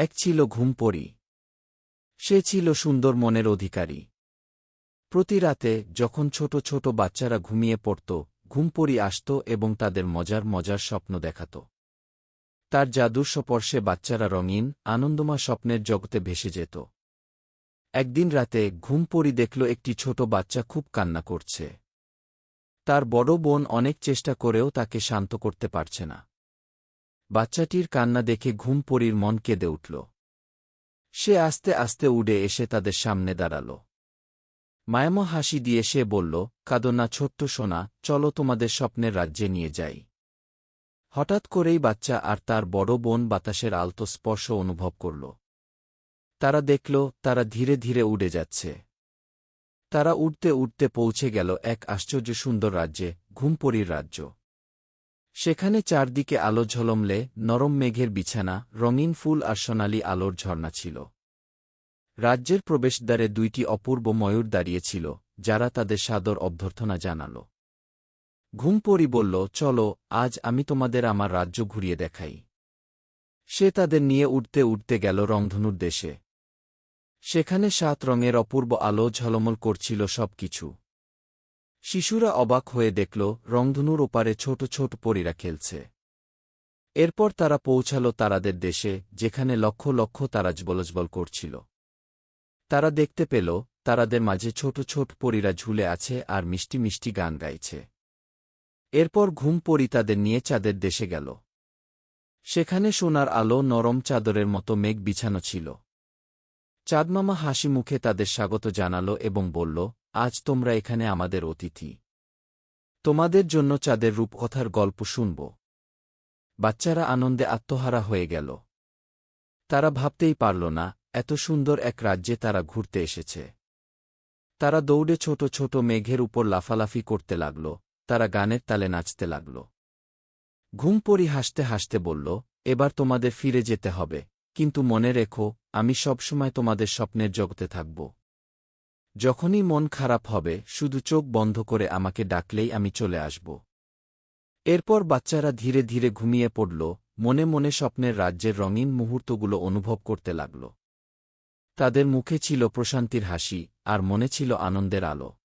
এক ছিল ঘুমপরি। সে ছিল সুন্দর মনের অধিকারী। প্রতি রাতে যখন ছোট ছোট বাচ্চারা ঘুমিয়ে পড়ত, ঘুমপরি আসত এবং তাদের মজার মজার স্বপ্ন দেখাত। তার জাদুর স্পর্শে বাচ্চারা রঙিন আনন্দমা স্বপ্নের জগতে ভেসে যেত। একদিন রাতে ঘুমপরি দেখল একটি ছোট বাচ্চা খুব কান্না করছে। তার বড় বোন অনেক চেষ্টা করেও তাকে শান্ত করতে পারছে না। বাচ্চাটির কান্না দেখে ঘুম ঘুমপরির মন কেঁদে উঠল। সে আস্তে আস্তে উড়ে এসে তাদের সামনে দাঁড়াল। মায়াম হাসি দিয়ে সে বলল কাদনা ছোট্ট সোনা, চলো তোমাদের স্বপ্নের রাজ্যে নিয়ে যাই। হঠাৎ করেই বাচ্চা আর তার বড় বোন বাতাসের আলতো স্পর্শ অনুভব করল। তারা দেখল, তারা ধীরে ধীরে উড়ে যাচ্ছে। তারা উড়তে উড়তে পৌঁছে গেল এক আশ্চর্য সুন্দর রাজ্যে ঘুমপরির রাজ্য। সেখানে চারদিকে আলো ঝলমলে, নরম মেঘের বিছানা, রঙিন ফুল আর সোনালি আলোর ঝর্ণা ছিল। রাজ্যের প্রবেশদ্বারে দুইটি অপূর্ব ময়ূর দাঁড়িয়েছিল যারা তাদের সাদর অভ্যর্থনা জানাল। ঘুম ঘুমপরি বলল, চলো, আজ আমি তোমাদের আমার রাজ্য ঘুরিয়ে দেখাই। সে তাদের নিয়ে উঠতে উঠতে গেল রংধনুর দেশে। সেখানে সাত রঙের অপূর্ব আলো ঝলমল করছিল সব কিছু শিশুরা অবাক হয়ে দেখল, রংধনুর ওপারে ছোট ছোট পরীরা খেলছে। এরপর তারা পৌঁছাল তারাদের দেশে, যেখানে লক্ষ লক্ষ তারাজ জবলজবল করছিল। তারা দেখতে পেল, তারাদের মাঝে ছোট ছোট পরীরা ঝুলে আছে আর মিষ্টি মিষ্টি গান গাইছে। এরপর ঘুম পরি তাদের নিয়ে চাঁদের দেশে গেল। সেখানে সোনার আলো নরম চাদরের মতো মেঘ বিছানো ছিল। চাঁদমামা হাসি মুখে তাদের স্বাগত জানাল এবং বলল আজ তোমরা এখানে আমাদের অতিথি। তোমাদের জন্য চাঁদের রূপকথার গল্প শুনব। বাচ্চারা আনন্দে আত্মহারা হয়ে গেল। তারা ভাবতেই পারল না, এত সুন্দর এক রাজ্যে তারা ঘুরতে এসেছে। তারা দৌড়ে ছোট ছোট মেঘের উপর লাফালাফি করতে লাগল, তারা গানের তালে নাচতে লাগল। ঘুমপরি হাসতে হাসতে বলল, এবার তোমাদের ফিরে যেতে হবে, কিন্তু মনে রেখো, আমি সবসময় তোমাদের স্বপ্নের জগতে থাকব। যখনই মন খারাপ হবে, শুধু চোখ বন্ধ করে আমাকে ডাকলেই আমি চলে আসব। এরপর বাচ্চারা ধীরে ধীরে ঘুমিয়ে পড়ল, মনে মনে স্বপ্নের রাজ্যের রঙিন মুহূর্তগুলো অনুভব করতে লাগল। তাদের মুখে ছিল প্রশান্তির হাসি, আর মনে ছিল আনন্দের আলো।